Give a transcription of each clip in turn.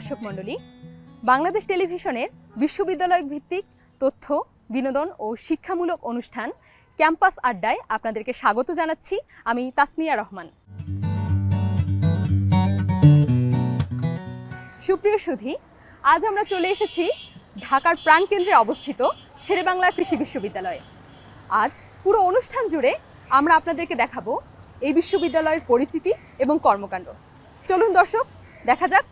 দর্শক মণ্ডলী, বাংলাদেশ টেলিভিশনের বিশ্ববিদ্যালয় ভিত্তিক তথ্য, বিনোদন ও শিক্ষামূলক অনুষ্ঠান ক্যাম্পাস আড্ডায় আপনাদেরকে স্বাগত জানাচ্ছি আমি তাসমিয়া রহমান। সুপ্রিয় সুধী, আজ আমরা চলে এসেছি ঢাকার প্রাণকেন্দ্রে অবস্থিত শেরেবাংলা কৃষি বিশ্ববিদ্যালয়ে। আজ পুরো অনুষ্ঠান জুড়ে আমরা আপনাদেরকে দেখাবো এই বিশ্ববিদ্যালয়ের পরিচিতি এবং কর্মকাণ্ড। চলুন দর্শক, দেখা যাক।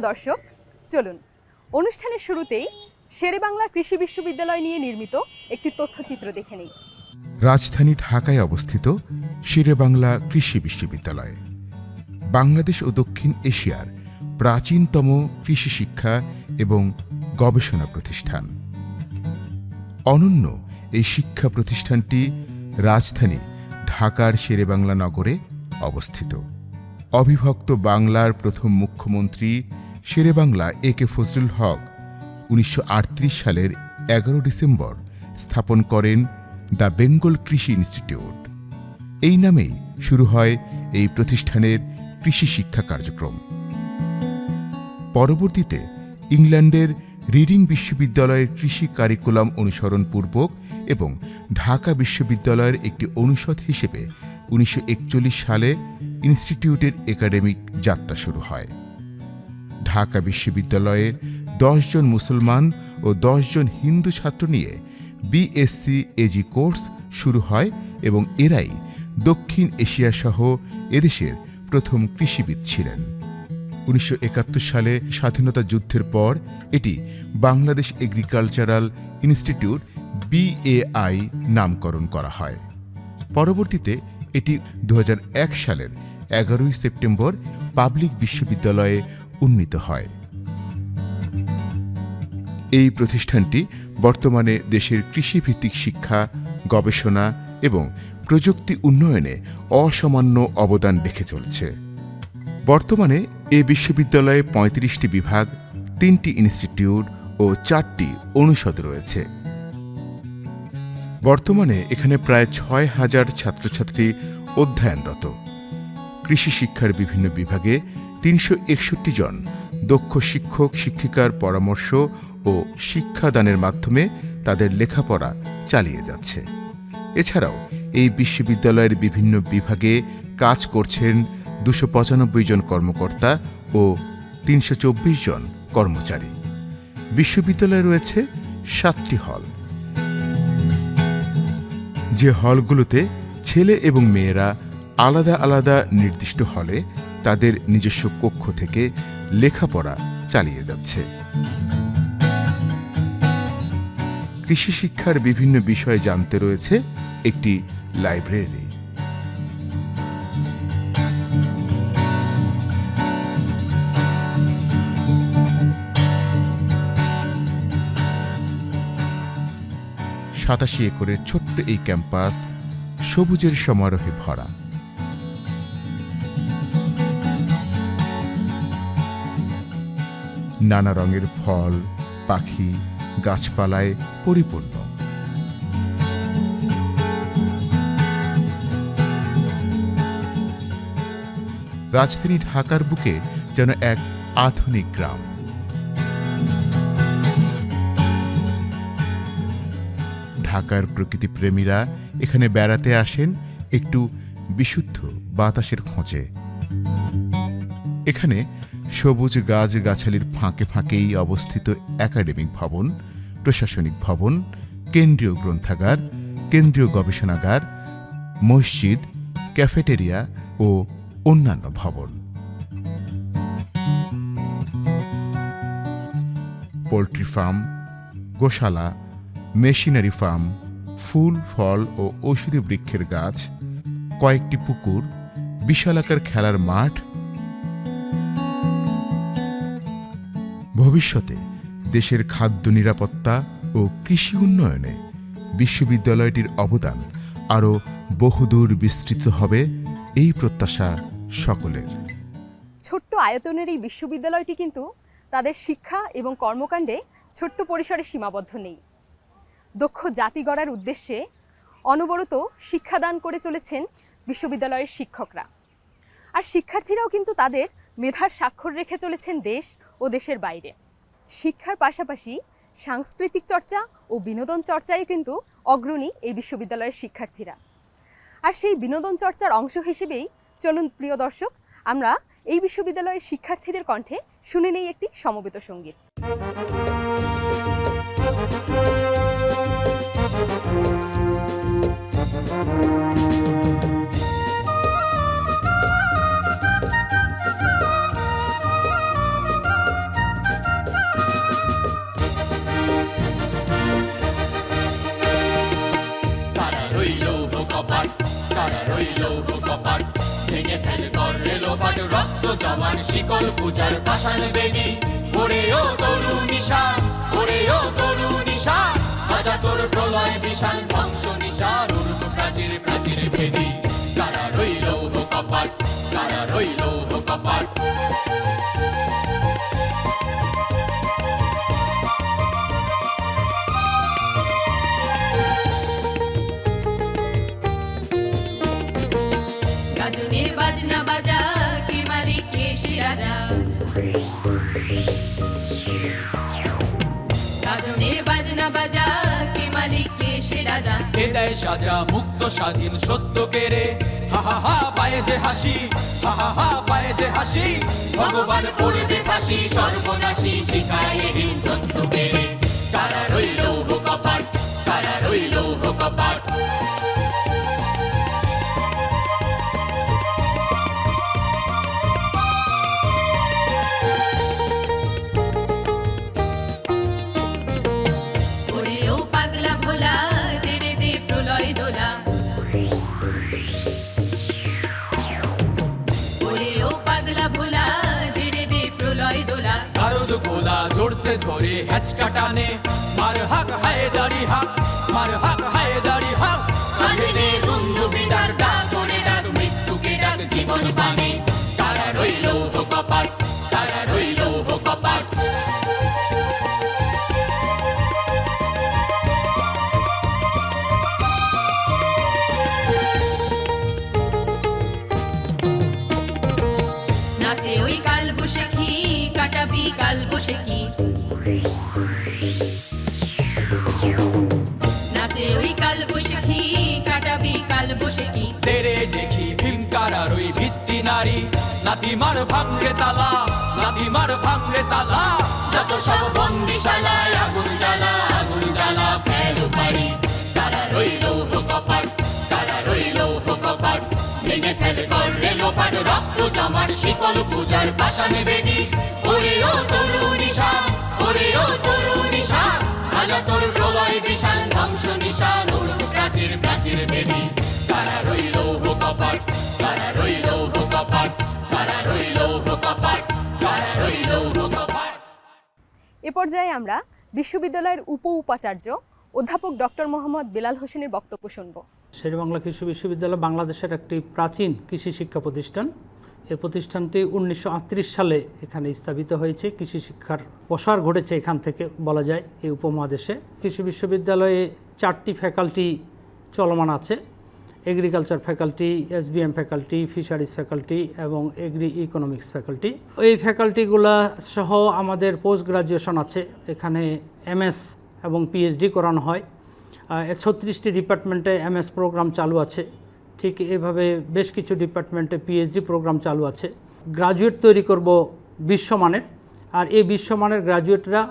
প্রিয় দর্শক, চলুন। অনুষ্ঠানের শুরুতেই শেরেবাংলা কৃষি বিশ্ববিদ্যালয় নিয়ে নির্মিত একটি তথ্যচিত্র দেখে নিই। রাজধানী ঢাকায় অবস্থিত শেরেবাংলা কৃষি বিশ্ববিদ্যালয়। বাংলাদেশ ও দক্ষিণ এশিয়ার প্রাচীনতম কৃষি শিক্ষা এবং গবেষণা প্রতিষ্ঠান। অনন্য এই শিক্ষা প্রতিষ্ঠানটি রাজধানী ঢাকার শেরেবাংলা নগরে অবস্থিত। অবিভক্ত বাংলার প্রথম মুখ্যমন্ত্রী শেরেবাংলা এ কে ফজলুল হক উনিশশো আটত্রিশ সালের এগারো ডিসেম্বর স্থাপন করেন দ্য বেঙ্গল কৃষি ইনস্টিটিউট। এই নামেই শুরু হয় এই প্রতিষ্ঠানের কৃষি শিক্ষা কার্যক্রম। পরবর্তীতে ইংল্যান্ডের রিডিং বিশ্ববিদ্যালয়ের কৃষি কারিকুলাম অনুসরণ পূর্বক এবং ঢাকা বিশ্ববিদ্যালয়ের একটি অনুষদ হিসেবে উনিশশো একচল্লিশ সালে ইনস্টিটিউটের একাডেমিক যাত্রা শুরু হয়। ঢাকা বিশ্ববিদ্যালয়ের জন মুসলমান ও জন হিন্দু ছাত্র নিয়ে বিএসসি এজি কোর্স শুরু হয় এবং এরাই দক্ষিণ এশিয়া সহ এদেশের প্রথম কৃষিবিদ ছিলেন। উনিশশো একাত্তর সালে স্বাধীনতা যুদ্ধের পর এটি বাংলাদেশ এগ্রিকালচারাল ইনস্টিটিউট বিএআই নামকরণ করা হয়। পরবর্তীতে এটি দু হাজার এক সালের এগারোই সেপ্টেম্বর পাবলিক বিশ্ববিদ্যালয়ে উন্নীত হয়। এই প্রতিষ্ঠানটি বর্তমানে দেশের কৃষিভিত্তিক শিক্ষা, গবেষণা এবং প্রযুক্তি উন্নয়নে অসামান্য অবদান রেখে চলছে। বর্তমানে এ বিশ্ববিদ্যালয়ে পঁয়ত্রিশটি বিভাগ, তিনটি ইনস্টিটিউট ও চারটি অনুষদ রয়েছে। বর্তমানে এখানে প্রায় ছয় হাজার ছাত্রছাত্রী অধ্যয়নরত। কৃষি শিক্ষার বিভিন্ন বিভাগে তিনশো একষট্টি জন দক্ষ শিক্ষক, শিক্ষিকার পরামর্শ ও শিক্ষাদানের মাধ্যমে তাদের লেখাপড়া চালিয়ে যাচ্ছে। এছাড়াও এই বিশ্ববিদ্যালয়ের বিভিন্ন বিভাগে কাজ করছেন দুশো পঁচানব্বই জন কর্মকর্তা ও তিনশো চব্বিশ জন কর্মচারী। বিশ্ববিদ্যালয়ে রয়েছে সাতটি হল। যে হলগুলোতে ছেলে এবং মেয়েরা আলাদা আলাদা নির্দিষ্ট হলে তাদের নিজস্ব কক্ষ থেকে লেখাপড়া চালিয়ে যাচ্ছে। কৃষি শিক্ষার বিভিন্ন বিষয় জানতে রয়েছে একটি লাইব্রেরি। সাতাশি একরের ছোট্ট এই ক্যাম্পাস সবুজের সমারোহে ভরা। নানা রঙের ফল, পাখি, গাছপালায় পরিপূর্ণ। রাজধানী ঢাকার বুকে যেন এক আধুনিক গ্রাম। ঢাকার প্রকৃতিপ্রেমীরা এখানে বেড়াতে আসেন একটু বিশুদ্ধ বাতাসের খোঁজে। এখানে সবুজ গাছ গাছালির ফাঁকে ফাঁকেই অবস্থিত একাডেমিক ভবন, প্রশাসনিক ভবন, কেন্দ্রীয় গ্রন্থাগার, কেন্দ্রীয় গবেষণাগার, মসজিদ, ক্যাফেটেরিয়া ও অন্যান্য ভবন। পোলট্রি ফার্ম, গোশালা, মেশিনারি ফার্ম, ফুল, ফল ও ঔষধি বৃক্ষের গাছ, কয়েকটি পুকুর, বিশালাকার খেলার মাঠ ভবিষ্যতে দেশের খাদ্য নিরাপত্তা ও কৃষি উন্নয়নে বিশ্ববিদ্যালয়টির অবদান আরও বহুদূর বিস্তৃত হবে এই প্রত্যাশা সকলের। ছোট্ট আয়তনের এই বিশ্ববিদ্যালয়টি কিন্তু তাদের শিক্ষা এবং কর্মকাণ্ডে ছোট্ট পরিসরে সীমাবদ্ধ নেই। দক্ষ জাতি গড়ার উদ্দেশ্যে অনবরত শিক্ষাদান করে চলেছেন বিশ্ববিদ্যালয়ের শিক্ষকরা। আর শিক্ষার্থীরাও কিন্তু তাদের মেধার স্বাক্ষর রেখে চলেছেন দেশ ও দেশের বাইরে। শিক্ষার পাশাপাশি সাংস্কৃতিক চর্চা ও বিনোদন চর্চায় কিন্তু অগ্রণী এই বিশ্ববিদ্যালয়ের শিক্ষার্থীরা। আর সেই বিনোদন চর্চার অংশ হিসেবেই চলুন প্রিয় দর্শক, আমরা এই বিশ্ববিদ্যালয়ের শিক্ষার্থীদের কণ্ঠে শুনে নেই একটি সমবেত সংগীত। তারা রেলোপাট রক্ত জমান শিকল পূজার পাষাণ বেদি ওরে ও তরু নিশান ওরে ও তরু নিশান রাজা তোর প্রলয় বিশাল ধ্বংস নিশান উর্ব প্রাচীর প্রাচীর ভেদি তারা রইল কপাট তারা রইল কপাট। গাজনের বাজনা বাজা, কে মালিক, কে সে রাজা? কে দেয় সাজা, মুক্ত, স্বাধীন, সত্য কেড়ে হা হা হা, পায়ে যে হাসি, হা হা হা, পায়ে যে হাসি, ভগবান পড়বে ফাঁসি, সর্বনাশী শিখায় হীন তত্ত্ব কেড়ে তারা রইল কপাট তারা রইল কপাট? জোরসে ধরে হ্যাচকা টানে মার হাক, হায় দাড়ি হাক, মার হাক, হায় দাড়ি হাক। কানে নে দুন্দুবি ডাক ডাক করে ডাক, মৃত্যুকে ডাক, জীবন পানে ভীমকারার ওই ভিত্তি নারী। নাতিমার ভাঙ্গে তালা নাতিমার ভাঙ্গে তালা। যত সব বন্দিশালায় আগুন জ্বালা আগুন জ্বালা ফেল পারি তারা রইল কপাট তারা রইল কপাট ভেঙে ফেল কর রেলোপাট রক্ত জামার শিকল পূজার পাশানে বেদি ওরে ও তরু নিশান ওরে ও তরু নিশান আজা তোর প্রলয় বিশাল, ধ্বংস নিশান। প্রাচীর প্রাচীর বেদি তারা রইল কপাট তারা রইল কপাট তারা রইল কপাট তারা রইল কপাট এ পর্যায়ে আমরা বিশ্ববিদ্যালয়ের উপ উপাচার্য অধ্যাপক ডক্টর মোহাম্মদ বেলাল হোসেনের বক্তব্য শুনব। শেরেবাংলা কৃষি বিশ্ববিদ্যালয় বাংলাদেশের একটি প্রাচীন কৃষি শিক্ষা প্রতিষ্ঠান। এই প্রতিষ্ঠানটি উনিশশো আটত্রিশ সালে এখানে স্থাপিত হয়েছে। কৃষি শিক্ষার প্রসার ঘটেছে এখান থেকে বলা যায় এই উপমহাদেশে। কৃষি বিশ্ববিদ্যালয়ে চারটি ফ্যাকাল্টি চলমান আছে। Agriculture faculty SBM faculty fisheries faculty এবং এগ্রি ইকোনমিক্স ফ্যাকাল্টি এই ফ্যাকাল্টিগুলা সহ আমাদের পোস্ট গ্রাজুয়েশন আছে। এখানে এমএস এবং পিএইচডি করানো হয়। ছত্রিশটি ডিপার্টমেন্টে এমএস প্রোগ্রাম চালু আছে। ঠিক এভাবে বেশ কিছু ডিপার্টমেন্টে পিএইচডি প্রোগ্রাম চালু আছে। গ্রাজুয়েট তৈরি করব বিশ্বমানের। আর এই বিশ্বমানের গ্রাজুয়েটরা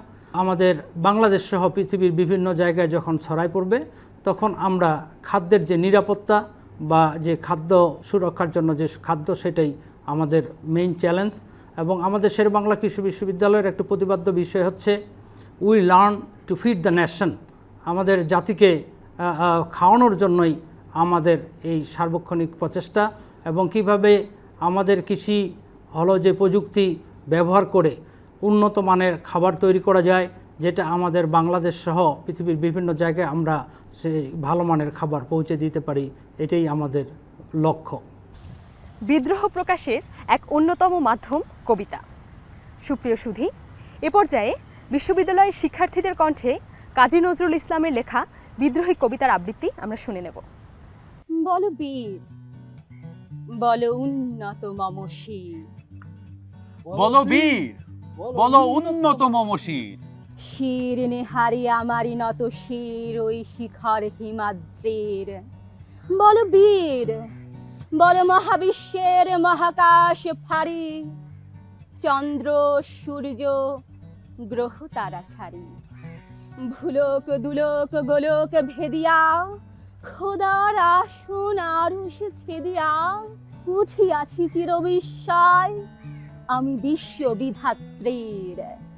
আমাদের বাংলাদেশ সহ পৃথিবীর বিভিন্ন জায়গায় যখন ছড়াই পড়বে তখন আমরা খাদ্যের যে নিরাপত্তা বা যে খাদ্য সুরক্ষার জন্য যে খাদ্য সেটাই আমাদের মেইন চ্যালেঞ্জ এবং আমাদের শেরবাংলা কৃষি বিশ্ববিদ্যালয়ের একটি প্রতিবাদ্য বিষয় হচ্ছে we learn to feed the nation আমাদের জাতিকে খাওয়ানোর জন্যই আমাদের এই সার্বক্ষণিক প্রচেষ্টা এবং কীভাবে আমাদের কৃষি হলো যে প্রযুক্তি ব্যবহার করে উন্নত মানের খাবার তৈরি করা যায় যেটা আমাদের বাংলাদেশ সহ পৃথিবীর বিভিন্ন জায়গায় আমরা সেই ভালো মানের খাবার পৌঁছে দিতে পারি এটাই আমাদের লক্ষ্য। বিদ্রোহ প্রকাশের এক অন্যতম মাধ্যম কবিতা। সুপ্রিয় সুধি এ পর্যায়ে বিশ্ববিদ্যালয়ের শিক্ষার্থীদের কণ্ঠে কাজী নজরুল ইসলামের লেখা বিদ্রোহী কবিতার আবৃত্তি আমরা শুনে নেব। বল বীর বল উন্নত মম শির। বলো বীর বলো উন্নত মমশির শির নেহারি আমারি নত শির, ওই শিখর হিমাদ্রির। বল বীর, বল মহাবিশ্বের মহাকাশ ফারি চন্দ্র, সূর্য, গ্রহ তারা ছাড়ি। ভুলোক, দুলোক, গোলোক ভেদিয়া, খোদার আসন আরুষ ছেদিয়া, উঠিয়াছি চির বিস্ময় আমি বিশ্ববিধাত্রীর মম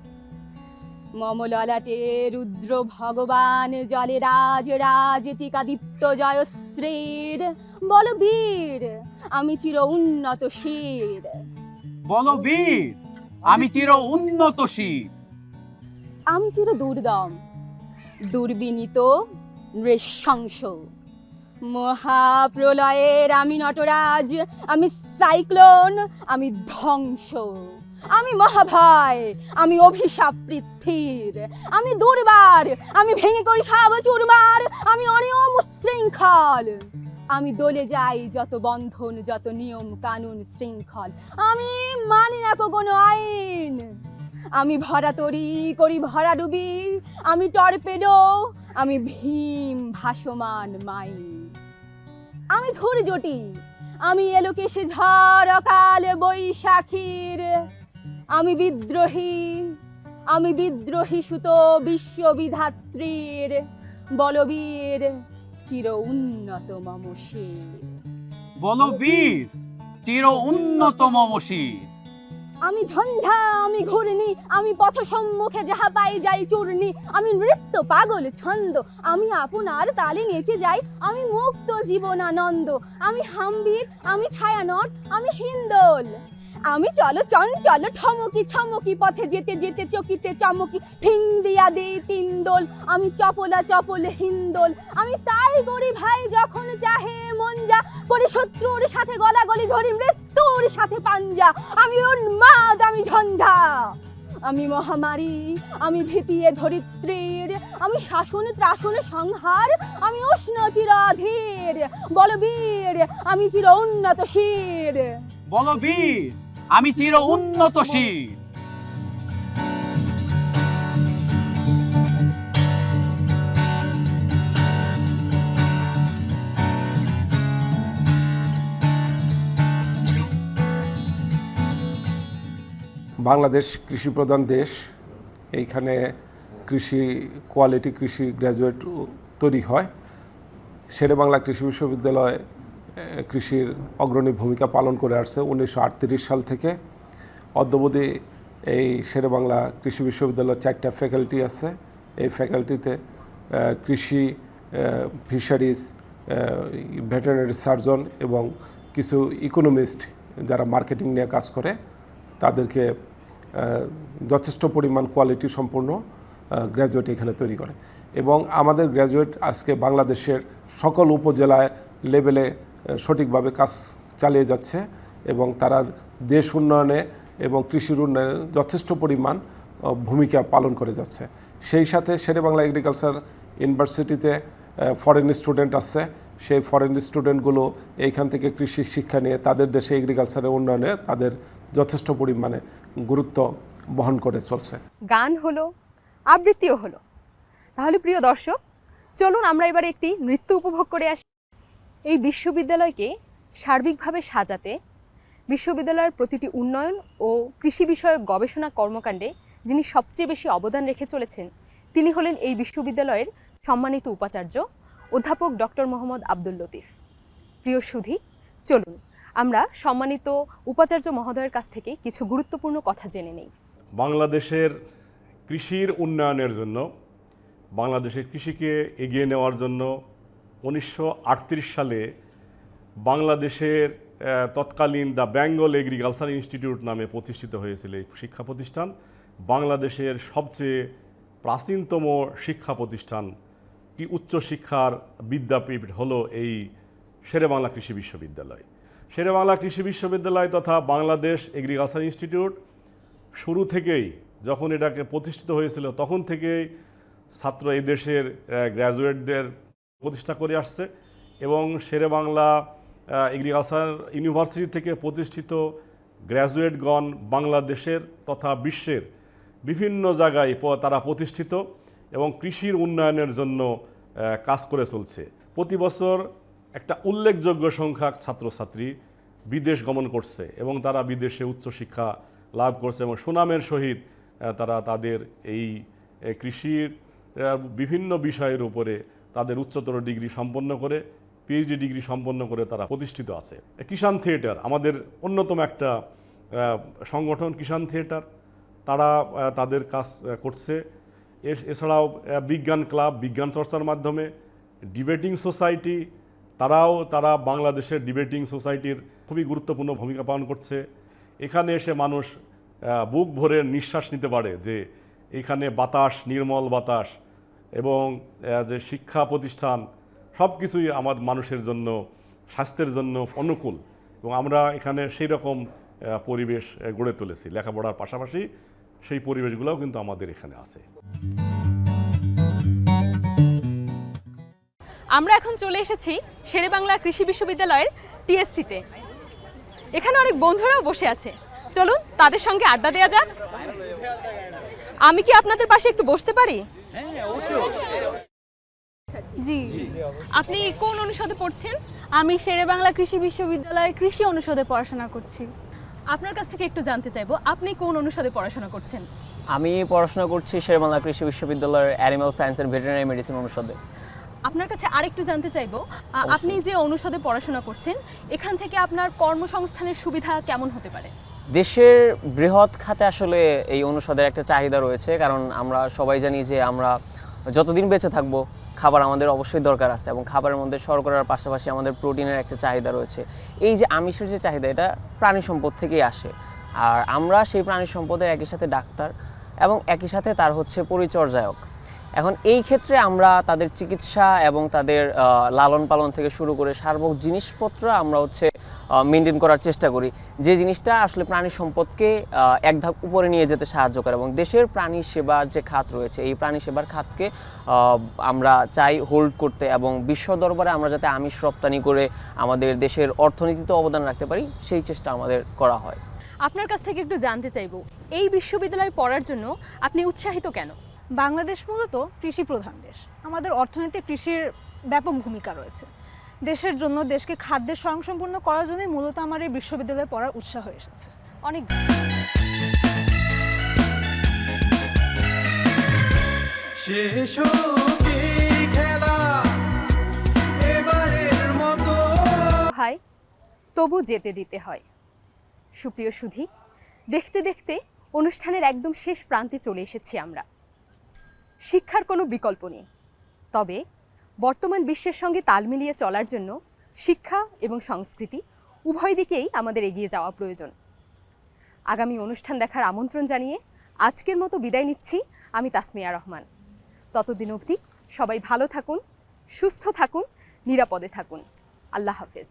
ললাটে রুদ্র ভগবান জলে রাজ রাজ টিকাদিত্য জয়শ্রীর। বল বীর আমি চির উন্নত শির। বলো বীর আমি চির উন্নত শির। আমি চির দুর্দম দুর্বিনীত নৃশংস। মহাপ্রলয়ের আমি নটরাজ আমি সাইক্লোন আমি ধ্বংস। আমি মহাভয়, আমি অভিশাপ পৃথিবীর আমি দুর্বার, আমি ভেঙে করি সব চুরমার, আমি অনিয়ম শৃঙ্খল আমি দলে যাই যত বন্ধন, যত নিয়ম কানুন শৃঙ্খল। আমি মানি না কোনো আইন। আমি ভরা তরি করি ভরা ডুবি, আমি টর্পেডো, আমি ভীম ভাসমান মাই। আমি ধৈর্যটি আমি এলোকেশে ঝড়, অকাল বৈশাখীর। আমি বিদ্রোহী আমি বিদ্রোহী সুত বিশ্ববিধাত্রীর বলবীর চির উন্নত মম শির। বলো বীর চির উন্নত মমশির আমি ঝঞ্ঝা আমি ঘূর্ণি আমি পথ সম্মুখে যাহা পাই যাই চূর্ণি আমি নৃত্য পাগল ছন্দ আমি আপনার তালে নেচে যাই আমি মুক্ত জীবনানন্দ আমি হাম্বির আমি ছায়ানট আমি হিন্দোল। আমি চলো চঞ্চল ঠমকি ছমকি পথে যেতে যেতে চকিতে চমকি ফিং দিয়া দিই তিনদোল আমি চপলা চপল হিন্দোল আমি তাই করি ভাই যখন চাহে মন যা। করি শত্রুর সাথে গলাগলি, ধরি মৃত্যুর সাথে পাঞ্জা। আমি উন্মাদ, আমি ঝঞ্ঝা। আমি মহামারী, আমি ভীতিয়ে ধরিত্রীর। আমি শাসন ত্রাসন সংহার, আমি উষ্ণ চিরাধীর। বলবীর, আমি চির উন্নত শির। বলো বীর আমি চির উন্নত শির বাংলাদেশ কৃষি প্রধান দেশ। এইখানে কৃষি, কোয়ালিটি কৃষি গ্র্যাজুয়েট তৈরি হয়। শেরে বাংলা কৃষি বিশ্ববিদ্যালয় কৃষির অগ্রণী ভূমিকা পালন করে আসছে। উনিশশো আটত্রিশ সাল থেকে অদ্যবধি এই শেরে বাংলা কৃষি বিশ্ববিদ্যালয়ের চারটা ফ্যাকাল্টি আছে। এই ফ্যাকাল্টিতে কৃষি ফিশারিজ ভেটেরিনারি সার্জন এবং কিছু ইকোনমিস্ট যারা মার্কেটিং নিয়ে কাজ করে, তাদেরকে যথেষ্ট পরিমাণ কোয়ালিটি সম্পূর্ণ গ্র্যাজুয়েট এখানে তৈরি করে। এবং আমাদের গ্র্যাজুয়েট আজকে বাংলাদেশের সকল উপজেলায় লেভেলে সঠিকভাবে কাজ চালিয়ে যাচ্ছে এবং তারা দেশ উন্নয়নে এবং কৃষির উন্নয়নে যথেষ্ট পরিমাণ ভূমিকা পালন করে যাচ্ছে। সেই সাথে শেরে বাংলা এগ্রিকালচার ইউনিভার্সিটিতে ফরেন স্টুডেন্ট আছে। সেই ফরেন স্টুডেন্টগুলো এইখান থেকে কৃষি শিক্ষা নিয়ে তাদের দেশে এগ্রিকালচারের উন্নয়নে তাদের যথেষ্ট পরিমাণে গুরুত্ব বহন করে চলছে। গান হলো, আবৃত্তিও হলো। তাহলে প্রিয় দর্শক, চলুন আমরা এবার একটি নৃত্য উপভোগ করে আসি। এই বিশ্ববিদ্যালয়কে সার্বিকভাবে সাজাতে বিশ্ববিদ্যালয়ের প্রতিটি উন্নয়ন ও কৃষি বিষয়ক গবেষণা কর্মকাণ্ডে যিনি সবচেয়ে বেশি অবদান রেখে চলেছেন, তিনি হলেন এই বিশ্ববিদ্যালয়ের সম্মানিত উপাচার্য অধ্যাপক ডক্টর মোহাম্মদ আব্দুল লতিফ। প্রিয় সুধী, চলুন, আমরা সম্মানিত উপাচার্য মহোদয়ের কাছ থেকে কিছু গুরুত্বপূর্ণ কথা জেনে নেই। বাংলাদেশের কৃষির উন্নয়নের জন্য, বাংলাদেশের কৃষিকে এগিয়ে নেওয়ার জন্য উনিশশো আটত্রিশ সালে বাংলাদেশের তৎকালীন দ্য বেঙ্গল এগ্রিকালচার ইনস্টিটিউট নামে প্রতিষ্ঠিত হয়েছিল এই শিক্ষা প্রতিষ্ঠান। বাংলাদেশের সবচেয়ে প্রাচীনতম শিক্ষা প্রতিষ্ঠান, কি উচ্চশিক্ষার বিদ্যাপীঠ হলো এই শেরেবাংলা কৃষি বিশ্ববিদ্যালয়। শেরেবাংলা কৃষি বিশ্ববিদ্যালয় তথা বাংলাদেশ এগ্রিকালচার ইনস্টিটিউট শুরু থেকেই যখন এটাকে প্রতিষ্ঠিত হয়েছিল, তখন থেকেই ছাত্র এই দেশের গ্র্যাজুয়েটদের প্রতিষ্ঠা করে আসছে এবং শেরেবাংলা এগ্রিকালচার ইউনিভার্সিটি থেকে প্রতিষ্ঠিত গ্র্যাজুয়েটগণ বাংলাদেশের তথা বিশ্বের বিভিন্ন জায়গায় তারা প্রতিষ্ঠিত এবং কৃষির উন্নয়নের জন্য কাজ করে চলছে। প্রতি বছর একটা উল্লেখযোগ্য সংখ্যক ছাত্রছাত্রী বিদেশ গমন করছে এবং তারা বিদেশে উচ্চশিক্ষা লাভ করছে এবং সুনামের সহিত তারা তাদের এই কৃষির বিভিন্ন বিষয়ের উপরে তাদের উচ্চতর ডিগ্রি সম্পন্ন করে পিএইচডি ডিগ্রি সম্পন্ন করে তারা প্রতিষ্ঠিত আছে। কিষান থিয়েটার, আমাদের অন্যতম একটা সংগঠন কিষাণ থিয়েটার। তারা তাদের কাজ করছে। এছাড়াও বিজ্ঞান ক্লাব, বিজ্ঞান চর্চার মাধ্যমে, ডিবেটিং সোসাইটি, তারাও, তারা বাংলাদেশের ডিবেটিং সোসাইটির খুবই গুরুত্বপূর্ণ ভূমিকা পালন করছে। এখানে এসে মানুষ বুক ভরে নিঃশ্বাস নিতে পারে যে, এখানে বাতাস, নির্মল বাতাস এবং যে শিক্ষা প্রতিষ্ঠান সব কিছুই আমার মানুষের জন্য স্বাস্থ্যের জন্য অনুকূল। এবং আমরা এখানে সেই রকম পরিবেশ গড়ে তুলেছি। লেখাপড়ার পাশাপাশি সেই পরিবেশগুলোও কিন্তু আমাদের এখানে আছে। আমরা এখন চলে এসেছি শেরেবাংলা কৃষি বিশ্ববিদ্যালয়ের টিএসসিতে। এখানে অনেক বন্ধুরাও বসে আছে। চলুন তাদের সঙ্গে আড্ডা দেওয়া যাক। আমি কি আপনাদের পাশে একটু বসতে পারি? জি। আপনি কোন অনুষদে পড়ছেন? আমি শেরে বাংলা কৃষি বিশ্ববিদ্যালয়ের কৃষি অনুষদে পড়াশোনা করছি। আপনার কাছ থেকে একটু জানতে চাইব আপনি কোন অনুষদে পড়াশোনা করছেন? আমি পড়াশোনা করছি শেরবাংলা কৃষি বিশ্ববিদ্যালয়ের animal science and veterinary medicine অনুষদে। আপনার কাছে আরেকটু জানতে চাইব আপনি যে অনুষদে পড়াশোনা করছেন এখান থেকে আপনার কর্মসংস্থানের সুবিধা কেমন হতে পারে? দেশের বৃহৎ খাতে আসলে এই অনুষদের একটা চাহিদা রয়েছে কারণ আমরা সবাই জানি যে আমরা যতদিন বেঁচে থাকব, খাবার আমাদের অবশ্যই দরকার আছে এবং খাবারের মধ্যে শর্করার পাশাপাশি আমাদের প্রোটিনের একটা চাহিদা রয়েছে। এই যে আমিষের যে চাহিদা, এটা প্রাণী সম্পদ থেকেই আসে। আর আমরা সেই প্রাণী সম্পদের একই সাথে ডাক্তার এবং একই সাথে তার হচ্ছে পরিচর্যায়ক। এখন এই ক্ষেত্রে আমরা তাদের চিকিৎসা এবং তাদের লালন পালন থেকে শুরু করে সার্বক জিনিসপত্র আমরা হচ্ছে মেনটেন করার চেষ্টা করি। যে জিনিসটা আসলে প্রাণী সম্পদকে এক ধাপ উপরে নিয়ে যেতে সাহায্য করে এবং দেশের প্রাণী সেবার যে খাত রয়েছে এই প্রাণী সেবার খাতকে আমরা চাই হোল্ড করতে এবং বিশ্ব দরবারে আমরা যাতে আমিষ রপ্তানি করে আমাদের দেশের অর্থনীতিতে অবদান রাখতে পারি সেই চেষ্টা আমাদের করা হয়। আপনার কাছ থেকে একটু জানতে চাইব এই বিশ্ববিদ্যালয়ে পড়ার জন্য আপনি উৎসাহিত কেন? বাংলাদেশ মূলত কৃষি প্রধান দেশ। আমাদের অর্থনীতি কৃষির ব্যাপক ভূমিকা রয়েছে। দেশের জন্য দেশকে খাদ্যের স্বয়ংসম্পূর্ণ করার জন্যই মূলত আমার এই বিশ্ববিদ্যালয়ে পড়ার উৎসাহ এসেছে। অনেক শেষ অবধি খেলা এবারের মতো। হয় তবু যেতে দিতে হয়। সুপ্রিয় সুধী দেখতে দেখতে অনুষ্ঠানের একদম শেষ প্রান্তে চলে এসেছি আমরা। শিক্ষার কোনো বিকল্প নেই। তবে বর্তমান বিশ্বের সঙ্গে তাল মিলিয়ে চলার জন্য শিক্ষা এবং সংস্কৃতি উভয় দিকেই আমাদের এগিয়ে যাওয়া প্রয়োজন। আগামী অনুষ্ঠান দেখার আমন্ত্রণ জানিয়ে আজকের মতো বিদায় নিচ্ছি আমি তাসমিয়া রহমান। ততদিন অবধি সবাই ভালো থাকুন, সুস্থ থাকুন, নিরাপদে থাকুন। আল্লাহ হাফেজ।